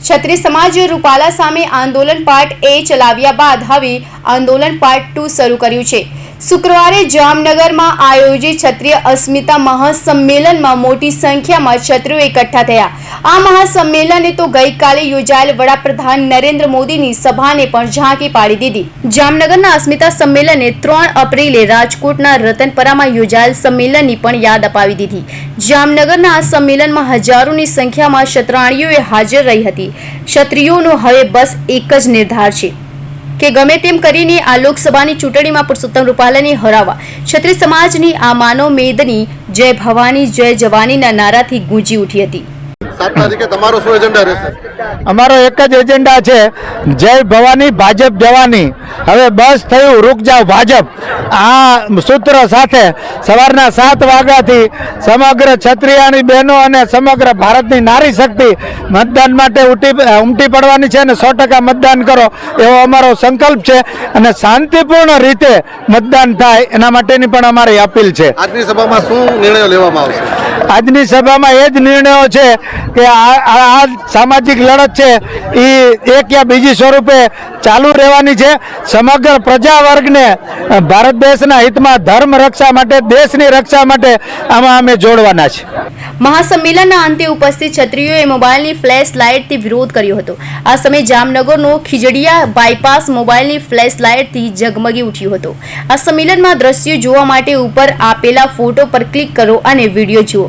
ક્ષત્રિય સમાજ રૂપાલા સામે આંદોલન પાર્ટ એ ચલાવ્યા બાદ હવે આંદોલન પાર્ટ ટુ શરૂ કર્યું છે. શુક્રવારે જામનગરમાં આયોજિત ક્ષત્રિય અસ્મિતા મહાસંમેલનમાં મોટી સંખ્યામાં ક્ષત્રિયો એકઠા થયા. આ મહાસંમેલને તો ગઈકાલે યોજાયેલ વડાપ્રધાન નરેન્દ્ર મોદીની સભાને પણ ઝાંકી પાડી દીધી. જામનગરના અસ્મિતા સંમેલને ત્રણ એપ્રિલે રાજકોટના રતનપરામાં યોજાયેલ સંમેલનની પણ યાદ અપાવી દીધી. જામનગરના આ સંમેલનમાં હજારોની સંખ્યામાં ક્ષત્રાણીઓએ હાજર રહી હતી. ક્ષત્રિયોનો હવે બસ એક જ નિર્ધાર છે. કે ગમે તેમ કરીને આ લોકસભાની ચૂંટણીમાં પુરુષોત્તમ રૂપાલાને હરાવવા. ક્ષત્રિય સમાજની આ માનવ મેદની જય ભવાની, જય જવાનીના નારાથી ગૂંજી ઉઠી હતી. સાત તારીખે તમારો શું એજન્ડા રહેશે? અમારો એક જ એજન્ડા છે જય ભવાની ભાજપ જવાની. હવે બસ થયું રૂક જાઓ ભાજપ. આ સૂત્ર સાથે સવારના સાત વાગ્યાથી સમગ્ર ક્ષત્રિયાની બહેનો અને સમગ્ર ભારતની નારી શક્તિ મતદાન માટે ઉટી ઉમટી પડવાની છે અને સો ટકા મતદાન કરો એવો અમારો સંકલ્પ છે અને શાંતિપૂર્ણ રીતે મતદાન થાય એના માટેની પણ અમારી અપીલ છે. આજની સભામાં શું નિર્ણયો લેવામાં આવશે? આજની સભામાં એ જ નિર્ણયો છે કે આ સામાજિક લડત છે એ એક યા બીજી સ્વરૂપે ચાલુ રહેવાની છે. સમગ્ર પ્રજા વર્ગને ભારત દેશના હિતમાં ધર્મ રક્ષા માટે, દેશની રક્ષા માટે આમાં અમે જોડવાના છે મહાસંમેલનના અંતે ઉપસ્થિત છત્રીઓએ મોબાઈલની ફ્લેશ લાઇટથી વિરોધ કર્યો હતો. આ સમયે જામનગરનો ખીજડીયા બાયપાસ મોબાઈલની ફ્લેશ લાઇટથી ઝગમગી ઉઠ્યો હતો. આ સંમેલનમાં દ્રશ્યો જોવા માટે ઉપર આપેલા ફોટો પર ક્લિક કરો અને વીડિયો જુઓ.